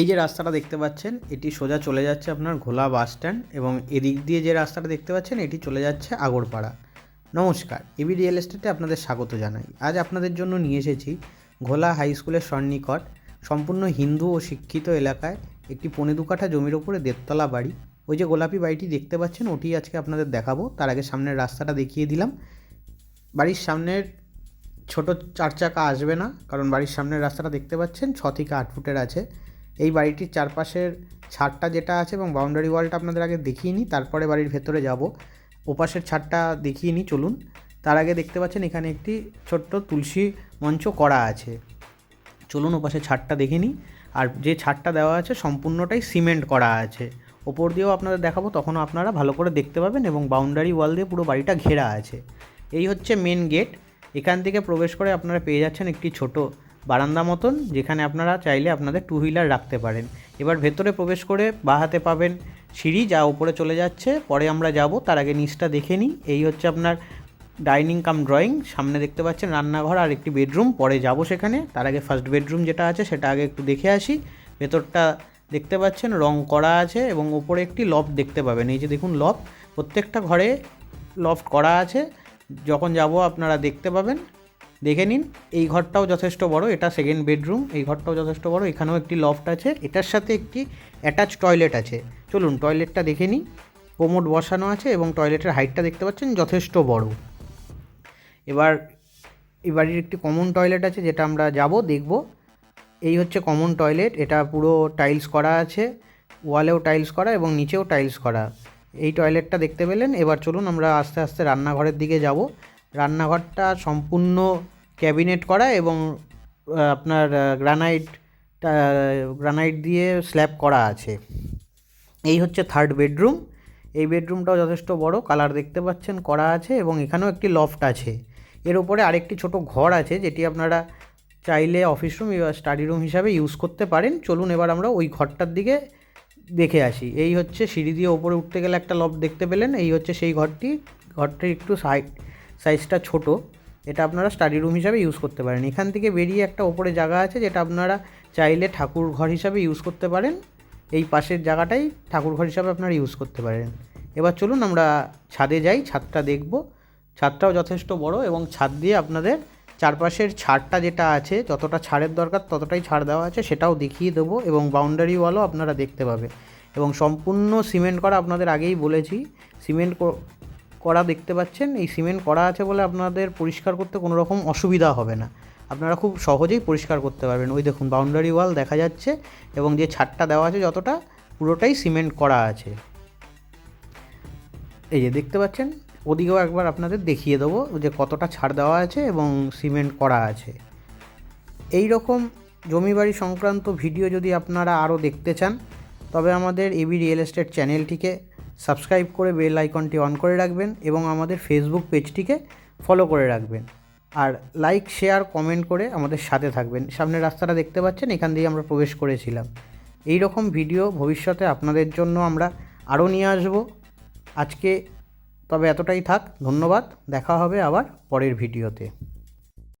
এই যে রাস্তাটা দেখতে পাচ্ছেন, এটি সোজা চলে যাচ্ছে আপনার ঘোলা বাস স্ট্যান্ড এবং এদিক দিয়ে যে রাস্তাটা দেখতে পাচ্ছেন, এটি চলে যাচ্ছে আগরপাড়া। নমস্কার এবি রিয়েল এস্টেটে আপনাদের স্বাগত জানাই। আজ আপনাদের জন্য নিয়ে এসেছি ঘোলা হাই স্কুলের সন্নিকট, সম্পূর্ণ হিন্দু ও শিক্ষিত এলাকায় একটি পনে দু কাঠা জমির ওপরে দেড়তলা বাড়ি। ওই যে গোলাপি বাড়িটি দেখতে পাচ্ছেন, ওটি আজকে আপনাদের দেখাবো। তার আগে সামনের রাস্তাটা দেখিয়ে দিলাম। বাড়ির সামনের ছোট চার চাকা আসবে না, কারণ বাড়ির সামনের রাস্তাটা দেখতে পাচ্ছেন, ছ থেকে আট ফুটের আছে। এই বাড়িটির চারপাশের ছাদটা যেটা আছে এবং বাউন্ডারি ওয়ালটা আপনাদের আগে দেখিয়ে নিই, তারপরে বাড়ির ভেতরে যাব। ওপাশের ছাদটা দেখিয়ে নিই, চলুন। তার আগে দেখতে পাচ্ছেন এখানে একটি ছোট্ট তুলসী মঞ্চ করা আছে। চলুন ওপাশে ছাদটা দেখে নিই। আর যে ছাদটা দেওয়া আছে সম্পূর্ণটাই সিমেন্ট করা আছে। ওপর দিয়েও আপনাদের দেখাবো, তখনও আপনারা ভালো করে দেখতে পাবেন এবং বাউন্ডারি ওয়াল দিয়ে পুরো বাড়িটা ঘেরা আছে। এই হচ্ছে মেন গেট এখান থেকে প্রবেশ করে আপনারা পেয়ে যাচ্ছেন একটি ছোট বারান্দা মতন, যেখানে আপনারা চাইলে আপনাদের টু হুইলার রাখতে পারেন। এবার ভেতরে প্রবেশ করে বাঁ হাতে পাবেন সিঁড়ি, যা উপরে চলে যাচ্ছে। পরে আমরা যাব, তার আগে নিচটা দেখে নিই। এই হচ্ছে আপনার ডাইনিং কাম ড্রয়িং সামনে দেখতে পাচ্ছেন রান্নাঘর আর একটি বেডরুম পরে যাব সেখানে, তার আগে ফার্স্ট বেডরুম যেটা আছে, সেটা আগে একটু দেখে আসি। ভেতরটা দেখতে পাচ্ছেন, রং করা আছে এবং ওপরে একটি লফট দেখতে পাবেন। এই যে দেখুন লফট প্রত্যেকটা ঘরে লফট করা আছে। যখন যাব, আপনারা দেখতে পাবেন দেখে নিন, এই ঘরটাও যথেষ্ট বড়, এটা সেকেন্ড বেডরুম এই ঘরটাও যথেষ্ট বড়, এখানেও একটি লফট আছে, এটার সাথে একটি অ্যাটাচ টয়লেট আছে। চলুন টয়লেটটা দেখে নিই কোমোড বসানো আছে এবং টয়লেটের হাইটটা দেখতে পাচ্ছেন, যথেষ্ট বড়। এবার এই বাড়ির একটি কমন টয়লেট আছে, যেটা আমরা যাব, দেখব। এই হচ্ছে কমন টয়লেট এটা পুরো টাইলস করা আছে ওয়ালেও টাইলস করা এবং নিচেও টাইলস করা। এই টয়লেটটা দেখতে পেলেন, এবার চলুন আমরা আস্তে আস্তে রান্নাঘরের দিকে যাব। রান্নাঘরটা সম্পূর্ণ ক্যাবিনেট করা এবং আপনার গ্রানাইট গ্রানাইট দিয়ে স্ল্যাব করা আছে। এই হচ্ছে থার্ড বেডরুম এই বেডরুমটাও যথেষ্ট বড় কালার দেখতে পাচ্ছেন, করা আছে এবং এখানেও একটি লফট আছে। এর উপরে আরেকটি ছোট ঘর আছে, যেটি আপনারা চাইলে অফিস রুম স্টাডি রুম হিসাবে ইউজ করতে পারেন। চলুন এবার আমরা ওই ঘরটার দিকে দেখে আসি। এই হচ্ছে সিঁড়ি দিয়ে ওপরে উঠতে গেলে একটা লফট দেখতে পেলেন। এই হচ্ছে সেই ঘরটি। ঘরটির একটু সাইড সাইজটা ছোট, এটা আপনারা স্টাডি রুম হিসাবে ইউজ করতে পারেন। এখান থেকে বেরিয়ে একটা ওপরে জায়গা আছে যেটা আপনারা চাইলে ঠাকুর ঘর হিসাবে ইউজ করতে পারেন। এই পাশের জায়গাটাই ঠাকুর ঘর হিসাবে আপনারা ইউজ করতে পারেন। এবার চলুন আমরা ছাদে যাই, ছাদটা দেখব। ছাদটাও যথেষ্ট বড় এবং ছাদ দিয়ে আপনাদের চারপাশের ছাড়টা যেটা আছে, যতটা ছাড়ের দরকার ততটাই ছাড় দেওয়া আছে সেটাও দেখিয়ে দেবো এবং বাউন্ডারি ওয়ালও আপনারা দেখতে পাবে। এবং সম্পূর্ণ সিমেন্ট করা আপনাদের আগেই বলেছি। সিমেন্ট করা দেখতে পাচ্ছেন, এই সিমেন্ট করা আছে বলে আপনাদের পরিষ্কার করতে কোনো রকম অসুবিধা হবে না। আপনারা খুব সহজেই পরিষ্কার করতে পারবেন। ওই দেখুন বাউন্ডারি ওয়াল দেখা যাচ্ছে এবং যে ছাদটা দেওয়া আছে যতটা, পুরোটাই সিমেন্ট করা আছে। এই যে দেখতে পাচ্ছেন, ওদিকেও একবার আপনাদের দেখিয়ে দেবো যে কতটা ছাড় দেওয়া আছে এবং সিমেন্ট করা আছে। এই রকম জমি বাড়ি সংক্রান্ত ভিডিও যদি আপনারা আরও দেখতে চান, তবে আমাদের এবি রিয়েল এস্টেট চ্যানেলটিকে সাবস্ক্রাইব করে বেল আইকনটি অন করে রাখবেন এবং আমাদের ফেসবুক পেজটিকে ফলো করে রাখবেন। আর লাইক শেয়ার কমেন্ট করে আমাদের সাথে থাকবেন। সামনের রাস্তাটা দেখতে পাচ্ছেন, এখান দিয়ে আমরা প্রবেশ করেছিলাম। এই রকম ভিডিও ভবিষ্যতে আপনাদের জন্য আমরা আরও নিয়ে আসব। আজকে তবে এতটাই থাক, ধন্যবাদ। দেখা হবে আবার পরের ভিডিওতে